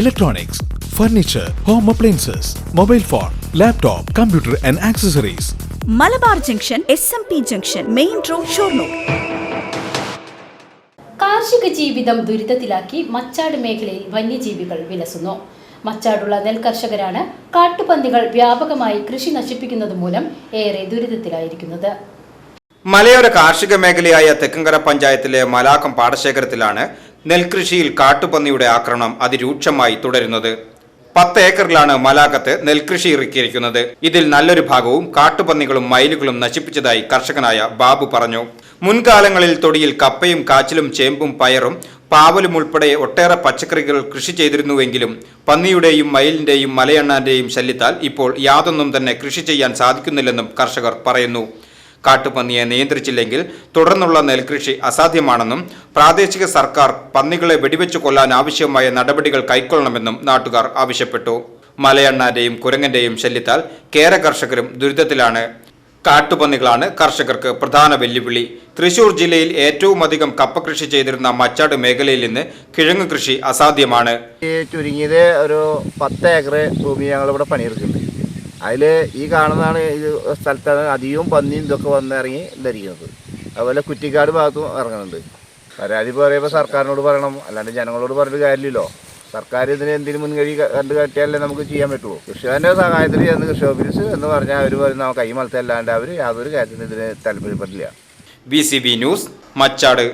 electronics, furniture home appliances mobile phone laptop computer and accessories Malabar junction S M P junction main road Shoranur. കാർഷിക ജീവിതം ദുരിതത്തിലാക്കി മച്ചാട് മേഖലയിൽ വന്യജീവികൾ വിലസുന്നു. മച്ചാടുള്ള നെൽകർഷകരാണ് കാട്ടുപന്നികൾ വ്യാപകമായി കൃഷി നശിപ്പിക്കുന്നത് മൂലം ഏറെ ദുരിതത്തിലായിരിക്കുന്നത്. മലയോര കാർഷിക മേഖലയായ തെക്കങ്കര പഞ്ചായത്തിലെ മലാക്കം പാടശേഖരത്തിലാണ് നെൽകൃഷിയിൽ കാട്ടുപന്നിയുടെ ആക്രമണം അതിരൂക്ഷമായി തുടരുന്നത്. പത്ത് ഏക്കറിലാണ് മലാക്കത്ത് നെൽകൃഷി ഇറക്കിയിരിക്കുന്നത്. ഇതിൽ നല്ലൊരു ഭാഗവും കാട്ടുപന്നികളും മയിലുകളും നശിപ്പിച്ചതായി കർഷകനായ ബാബു പറഞ്ഞു. മുൻകാലങ്ങളിൽ തൊടിയിൽ കപ്പയും കാച്ചിലും ചേമ്പും പയറും പാവലും ഉൾപ്പെടെ ഒട്ടേറെ പച്ചക്കറികൾ കൃഷി ചെയ്തിരുന്നുവെങ്കിലും പന്നിയുടെയും മയിലിന്റെയും മലയണ്ണാന്റെയും ശല്യത്താൽ ഇപ്പോൾ യാതൊന്നും തന്നെ കൃഷി ചെയ്യാൻ സാധിക്കുന്നില്ലെന്നും കർഷകർ പറയുന്നു. കാട്ടുപന്നിയെ നിയന്ത്രിച്ചില്ലെങ്കിൽ തുടർന്നുള്ള നെൽകൃഷി അസാധ്യമാണെന്നും പ്രാദേശിക സർക്കാർ പന്നികളെ വെടിവെച്ചു കൊല്ലാൻ ആവശ്യമായ നടപടികൾ കൈക്കൊള്ളണമെന്നും നാട്ടുകാർ ആവശ്യപ്പെട്ടു. മലയണ്ണാന്റെയും കുരങ്ങന്റെയും ശല്യത്താൽ കേര കർഷകരും ദുരിതത്തിലാണ്. കാട്ടുപന്നികളാണ് കർഷകർക്ക് പ്രധാന വെല്ലുവിളി. തൃശൂർ ജില്ലയിൽ ഏറ്റവും അധികം കപ്പ കൃഷി ചെയ്തിരുന്ന മച്ചാട് മേഖലയിൽ നിന്ന് കിഴങ്ങ് കൃഷി അസാധ്യമാണ്. ചുരുങ്ങിയത് ഒരു പത്ത് ഏക്കർ ഭൂമി ഞങ്ങളിവിടെ പണിയെടുക്കുന്നുണ്ട് അതിൽ ഈ കാണുന്നതാണ് ഈ സ്ഥലത്താണ് അധികവും പന്നിയും ഇതൊക്കെ വന്നിറങ്ങി ധരിക്കുന്നത് അതുപോലെ കുറ്റിക്കാട് ഭാഗത്തും ഇറങ്ങുന്നുണ്ട്. പരാതി പറയുമ്പോൾ സർക്കാരിനോട് പറയണം. അല്ലാണ്ട് ജനങ്ങളോട് പറഞ്ഞിട്ട് കാര്യമില്ലല്ലോ. സർക്കാർ ഇതിന് എന്തിനു മുൻകഴി കണ്ടു കാട്ടിയാലേ നമുക്ക് ചെയ്യാൻ പറ്റുള്ളൂ. കൃഷിക്കാരന്റെ സഹായത്തിൽ ചെന്ന് കൃഷി ഓഫീസ് എന്ന് പറഞ്ഞാൽ അവർ പറയുന്ന കൈമലത്തല്ലാണ്ട് അവർ യാതൊരു കാര്യത്തിനും ഇതിന് താല്പര്യപ്പെടില്ല. B news Machad.